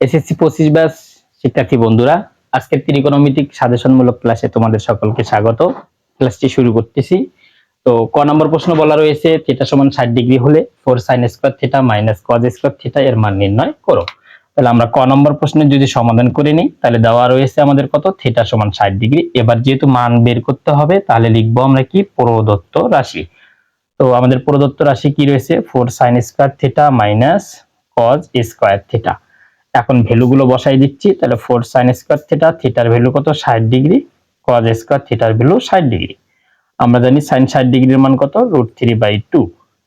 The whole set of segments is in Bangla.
এসএসসি পঁচিশ ব্যাস শিক্ষার্থী বন্ধুরা, আজকের ত্রিকোণমিতিক সাজেশনমূলক ক্লাসে তোমাদের সকলকে স্বাগত। ক্লাসটি শুরু করতেছি। তো ক নম্বর প্রশ্ন বলা রয়েছে, থিটা সমান ষাট ডিগ্রি হলে four sine square theta minus cos square theta এর মান নির্ণয় করো। তাহলে আমরা ক নম্বর প্রশ্নের যদি সমাধান করে নিই, তাহলে দেওয়া রয়েছে আমাদের কত? থিটা সমান ষাট ডিগ্রি। এবার যেহেতু মান বের করতে হবে, তাহলে লিখব আমরা কি? প্রদত্ত রাশি। তো আমাদের প্রদত্ত রাশি কি রয়েছে? Four sine square theta minus cos square theta. এখন ভ্যালুগুলো বসাই দিচ্ছি, তাহলে ফোর সাইন স্কোয়ার থিটা থিটার ভ্যালু কত? ষাট ডিগ্রি কজ স্কোয়ার থিটার ভ্যালু ষাট ডিগ্রি আমরা জানি সাইন ষাট ডিগ্রির মান কত? রুট থ্রি বাই টু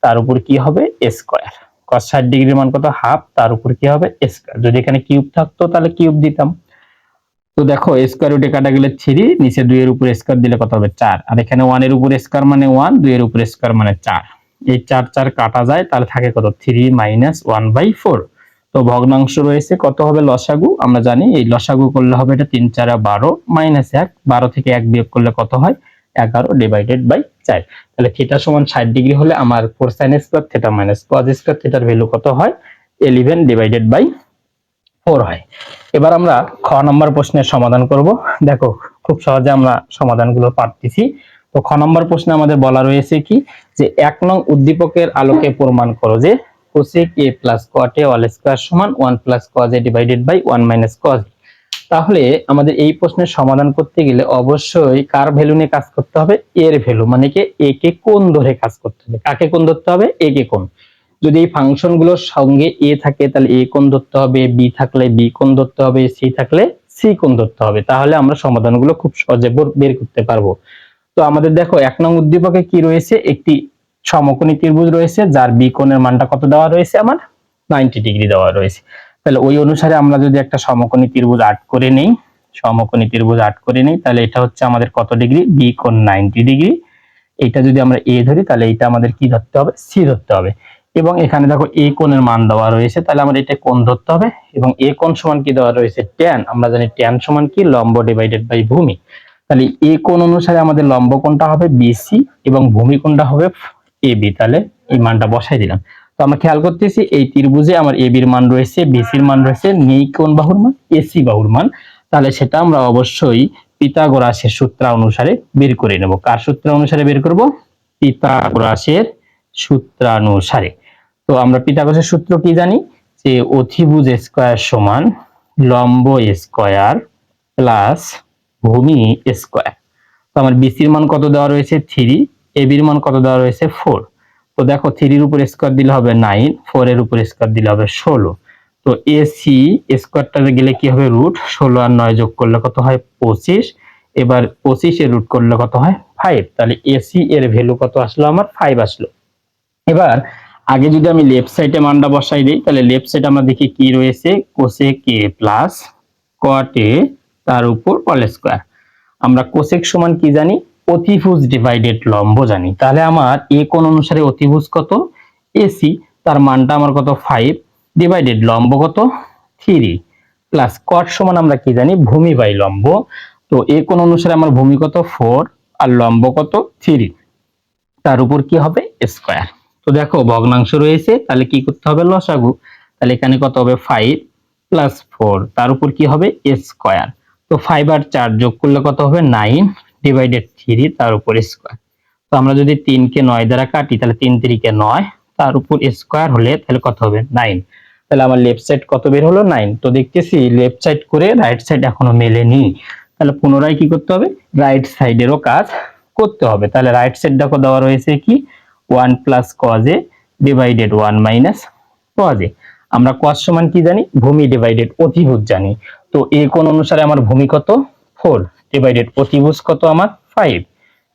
তার উপর কি হবে? স্কোয়ার কস ষাট ডিগ্রির মান কত? হাফ তার উপর কি হবে? স্কোয়ার যদি এখানে কিউব থাকতো, তাহলে কিউব দিতাম। তো দেখো স্কোয়ার রুটে কাটা গেলে থ্রি, নিচে দুই এর উপর স্কোয়ার দিলে কত হবে? চার। আর এখানে ওয়ানের উপর স্কোয়ার মানে ওয়ান দুই এর উপর স্কোয়ার মানে চার। এই চার চার কাটা যায়, তাহলে থাকে কত? Three minus one by four তো ভগ্নাংশ রয়েছে, কত হবে লসাগু? আমরা জানি এই লসাগু করলে হবে এটা তিন চারা বারো মাইনাস এক, বারো থেকে এক বিয়োগ করলে কত হয়? এগারো ডিভাইডেড বাই চার। তাহলে থিটা সমান ষাট ডিগ্রি হলে আমার four sine square theta minus cos square থিটার ভ্যালু কত হয়? ইলেভেন ডিভাইডেড বাই ফোর হয়। এবার আমরা খ নম্বর প্রশ্নের সমাধান করব। দেখো, খুব সহজে আমরা সমাধানগুলো পারতেছি। তো খ নম্বর প্রশ্নে আমাদের বলা রয়েছে কি? যে এক নং উদ্দীপকের আলোকে প্রমাণ করো যে cosec A plus cot A all square সমান one plus cos A divided by one minus cos তাহলে আমাদের এই প্রশ্নের সমাধান করতে গেলে অবশ্যই কার ভ্যালু নিয়ে কাজ করতে হবে? এর ভ্যালু মানে কি এ কে কোন ধরে কাজ করতে হবে। কাকে কোন ধরতে হবে? এ কোন যদি এই ফাংশনগুলোর সঙ্গে এ থাকে, তাহলে এ কোন ধরতে হবে বি থাকলে বি কোন ধরতে হবে সি থাকলে সি কোন ধরতে হবে। তাহলে আমরা সমাধানগুলো খুব সহজে বের করতে পারব। তো আমাদের দেখো, এক নং উদ্দীপকে কি রয়েছে? একটি সমকোণী ত্রিভুজ রয়েছে, যার বি কোণের মানটা কত দেওয়া রয়েছে? আমার নাইনটি ডিগ্রি দেওয়া রয়েছে। তাহলে ওই অনুসারে আমরা যদি একটা সমকোণী ত্রিভুজ আট করে নেই সমকোণী ত্রিভুজ আট করে নেই, তাহলে এটা হচ্ছে আমাদের কত ডিগ্রি বি কোণ নাইনটি ডিগ্রি এটা যদি আমরা এ ধরি, তাহলে এটা আমাদের কি ধরতে হবে? সি ধরতে হবে। এবং এখানে দেখো এ কোণের মান দেওয়া রয়েছে, তাহলে আমরা এটা কোণ ধরতে হবে। এবং এ কোণ সমান কি দেওয়া রয়েছে? ট্যান আমরা জানি ট্যান সমান কি? লম্ব ডিভাইডেড বাই ভূমি। তাহলে এ কোণ অনুসারে আমাদের লম্ব কোণটা হবে বিসি এবং ভূমি কোণটা হবে এ বি তাহলে এই মানটা বসাই দিলাম। তো আমরা খেয়াল করতেছি এই ত্রিভুজে আমার এ বির মান রয়েছে বিসির মান রয়েছে, নেই কোন বাহুর মান? এসি বাহুর মান। তাহলে সেটা আমরা অবশ্যই পিতাগোরাসের সূত্র অনুসারে বের করে নেব। কার সূত্র অনুসারে বের করব? পিতাগোরাসের সূত্রানুসারে। তো আমরা পিতাগোরাসের সূত্র কি জানি? যে অধিভুজ স্কয়ার সমান লম্ব স্কয়ার প্লাস ভূমি স্কয়ার। তো আমার বিসির মান কত দেওয়া রয়েছে? থ্রি। এবির মান কত দেওয়া রয়েছে? ফোর তো দেখো থ্রির উপর স্কোয়ার দিলে হবে নাইন ফোর এর উপর স্কোয়ার দিলে হবে ষোলো। তো এসি স্কোয়ারটাতে গেলে কি হবে? রুট ষোলো আর নয় যোগ করলে কত হয়? পঁচিশ। এবার পঁচিশ রুট করলে কত হয়? ফাইভ তাহলে এসি এর ভ্যালু কত আসলো? আমার ফাইভ আসলো। এবার, আগে যদি আমি লেফট সাইডে মানটা বসাই দিই, তাহলে লেফট সাইড আমরা দেখি কি রয়েছে? কোসেক এ প্লাস কট এ তার উপর অল স্কোয়ার আমরা কোসেক সমান কি জানি? অতিভুজ ডিভাইডেড লম্ব জানি। তাহলে আমার এ কোণ অনুসারে অতিভুজ কত? এসি তার মানটা আমার কত? ফাইভ ডিভাইডেড লম্ব কত? থ্রি প্লাস কট সমান আমরা কি জানি? ভূমি বাই লম্ব। তো এ কোণ অনুসারে আমার ভূমি কত? ফোর আর লম্ব কত? থ্রি তার উপর কি হবে? স্কোয়ার তো দেখো, ভগ্নাংশ রয়েছে, তাহলে কি করতে হবে? লসাগু। তাহলে এখানে কত হবে? ফাইভ প্লাস ফোর তার উপর কি হবে? স্কোয়ার তো ফাইভ আর চার যোগ করলে কত হবে? নাইন ডিভাইডেড থ্রি তার উপর স্কোয়ার তো আমরা যদি তিনকে নয় দ্বারা কাটি, তাহলে তিন তিরিকে নয়, তার উপর স্কোয়ার হলে তাহলে কত হবে? নাইন তাহলে আমার লেফট সাইড কত বের হলো? নাইন তো দেখতেছি লেফট সাইড করে রাইট সাইড এখনও মেলেনি। তাহলে পুনরায় কি করতে হবে? রাইট সাইডেরও কাজ করতে হবে। তাহলে রাইট সাইড দেখো দেওয়া রয়েছে কি? ওয়ান প্লাস কজে ডিভাইডেড ওয়ান মাইনাস কজে আমরা কজ সমান কি জানি? ভূমি ডিভাইডেড অতিভুজ জানি। তো এ কোন অনুসারে আমার ভূমি কত? ফোর ডিভাইডেড অতিভুজ কত আমার? ফাইভ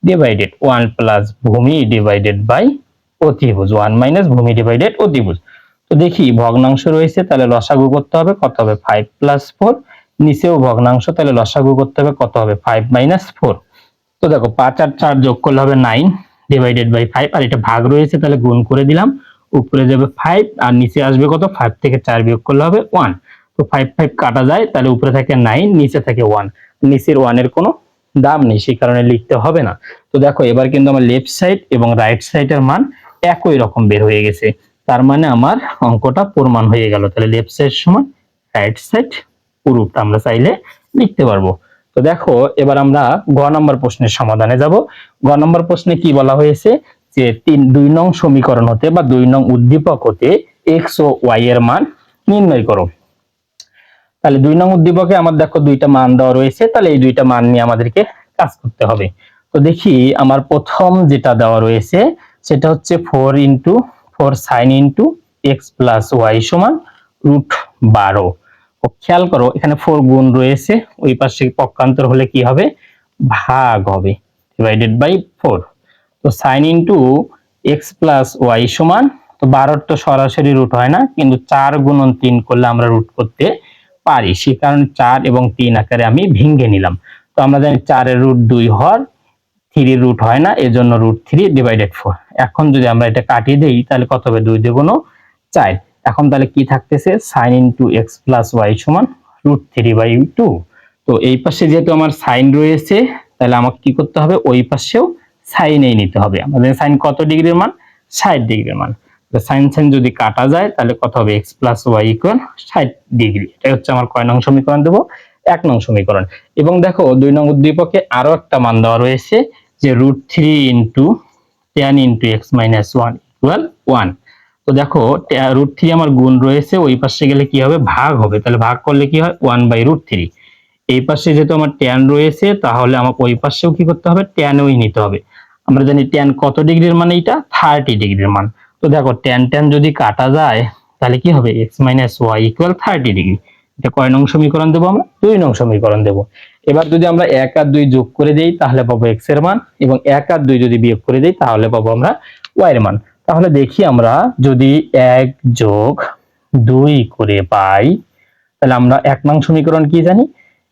ডিভাইডেড ওয়ান প্লাস ভূমি ডিভাইডেড বাই অতিভুজ। ওয়ান মাইনাস ভূমি ডিভাইডেড অতিভুজ। তো দেখি, ভগ্নাংশ রয়েছে, তাহলে লসাগু করতে হবে, কত হবে? ফাইভ প্লাস ফোর নিচেও ভগ্নাংশ, তাহলে লসাগু করতে হবে, কত হবে? ফাইভ মাইনাস ফোর তো দেখো, পাঁচ আর চার যোগ করলে হবে নাইন ডিভাইডেড বাই ফাইভ আর এটা ভাগ রয়েছে, তাহলে গুণ করে দিলাম, উপরে যাবে ফাইভ আর নিচে আসবে কত? ফাইভ থেকে চার বিয়োগ করলে হবে ওয়ান তো ফাইভ ফাইভ কাটা যায়, তাহলে উপরে থাকে নাইন নিচে থাকে ওয়ান নিচের ওয়ানের কোনো দাম নেই, সেই কারণে লিখতে হবে না। তো দেখো, এবার কিন্তু আমার লেফট সাইড এবং রাইট সাইডের মান একই রকম বের হয়ে গেছে। তার মানে আমার অঙ্কটা প্রমাণ হয়ে গেল। তাহলে লেফট সাইড সমান রাইট সাইড রুট আমরা চাইলে লিখতে পারব। তো দেখো, এবার আমরা গ নম্বর প্রশ্নের সমাধানে যাব। গ নম্বর প্রশ্নে কি বলা হয়েছে? যে তিন, দুই নং সমীকরণ হতে বা দুই নং উদ্দীপক হতে এক্স ও ওয়াই এর মান নির্ণয় করো। তাহলে দুই নং উদ্দীপকে আমার দেখো দুইটা মান দেওয়া রয়েছে, তাহলে এই দুইটা মান নিয়ে আমাদেরকে কাজ করতে হবে। তো দেখি আমার প্রথম যেটা দেওয়া রয়েছে, সেটা হচ্ছে four into four sine into X plus Y সমান রুট বারো খেয়াল করো, এখানে ফোর গুণ রয়েছে, ওই পাশে পক্ষান্তর হলে কি হবে? ভাগ হবে ডিভাইডেড বাই ফোর তো sine into X plus Y সমান, তো বারোর তো সরাসরি রুট হয় না, কিন্তু চার গুণন তিন করলে আমরা রুট করতে পারি। সে কারণে চার এবং তিন আকারে আমি ভেঙে নিলাম। তো আমরা জানি চারের রুট দুই হর থ্রি রুট হয় না, এজন্য রুট থ্রি ডিভাইডেড ফোর এখন যদি আমরা এটা কাটিয়ে দিই, তাহলে কত হবে? দুই দুগুণ চার। এখন তাহলে কি থাকতেছে? Sine into X plus Y সমান রুট থ্রি বাই টু তো এই পাশে যেহেতু আমার সাইন রয়েছে, তাহলে আমাকে কি করতে হবে? ওই পাশেও সাইনেই নিতে হবে। আমাদের সাইন কত ডিগ্রির মান? ষাট ডিগ্রির মান। সাইন সাইন যদি কাটা যায়, তাহলে কত হবে? এক্স প্লাস ওয়াই ইকুয়াল ষাট ডিগ্রি এটা হচ্ছে আমার কয় নং সমীকরণ দেবো? এক নং সমীকরণ। এবং দেখো, দুই নং উদ্দীপকে আরও একটা মান দেওয়া রয়েছে, যে root three into ten into X minus one equal one তো দেখো রুট থ্রি আমার গুণ রয়েছে, ওই পাশে গেলে কি হবে? ভাগ হবে। তাহলে ভাগ করলে কি হয়? ওয়ান বাই রুট থ্রি এই পাশে যেহেতু আমার ট্যান রয়েছে, তাহলে আমাকে ওই পাশেও কি করতে হবে? ট্যানই নিতে হবে। আমরা জানি ট্যান কত ডিগ্রির মান এইটা? থার্টি ডিগ্রির মান। তো দেখো ট্যান ট্যান যদি কাটা যায়, তাহলে কি হবে? X minus Y equal thirty degree এটা কয় নং সমীকরণ দেবো আমরা? দুই নং সমীকরণ দেবো। এবার যদি আমরা এক আর দুই যোগ করে দেই, তাহলে পাবো এক্সের মান, এবং এক আর দুই যদি বিয়োগ করে দেই, তাহলে পাবো আমরা ওয়াই এর মান। তাহলে দেখি আমরা যদি এক যোগ দুই করে পাই, তাহলে আমরা এক নং সমীকরণ কি জানি?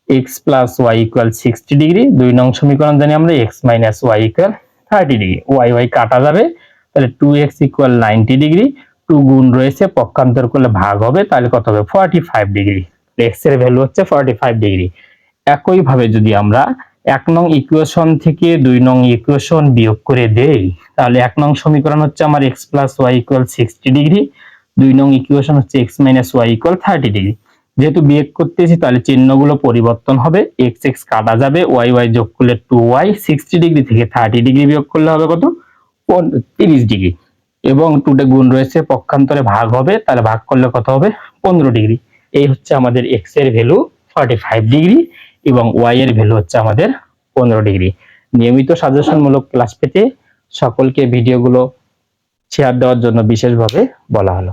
X plus Y equal sixty degree দুই নং সমীকরণ জানি আমরা X minus Y equal thirty degree Y Y কাটা যাবে তাহলে two X equal ninety degree two গুণ রয়েছে, পক্ষান্তর করলে ভাগ হবে, তাহলে কত হবে? ফর্টি ফাইভ ডিগ্রি এক্সের ভ্যালু হচ্ছে ফর্টি ফাইভ ডিগ্রি একইভাবে যদি আমরা এক নং ইকুয়েশন থেকে দুই নং ইকুয়েশন বিয়োগ করে দেই, তাহলে এক নং সমীকরণ হচ্ছে আমার X plus Y equal sixty degree দুই নং ইকুয়েশন হচ্ছে X minus Y equal thirty degree যেহেতু বিয়োগ করতেছি, তাহলে চিহ্নগুলো পরিবর্তন হবে। এক্স এক্স কাটা যাবে ওয়াই ওয়াই যোগ করলে টু ওয়াই সিক্সটি ডিগ্রি থেকে থার্টি ডিগ্রি বিয়োগ করলে হবে কত? তিরিশ ডিগ্রি এবং টুটে গুণ রয়েছে, পক্ষান্তরে ভাগ হবে, তাহলে ভাগ করলে কত হবে? পনেরো ডিগ্রি। এই হচ্ছে আমাদের এক্সের ভ্যালু ফর্টি ফাইভ ডিগ্রি এবং ওয়াই এর ভ্যালু হচ্ছে আমাদের পনেরো ডিগ্রি। নিয়মিত সাজেশনমূলক ক্লাস পেতে সকলকে ভিডিওগুলো শেয়ার দেওয়ার জন্য বিশেষভাবে বলা হলো।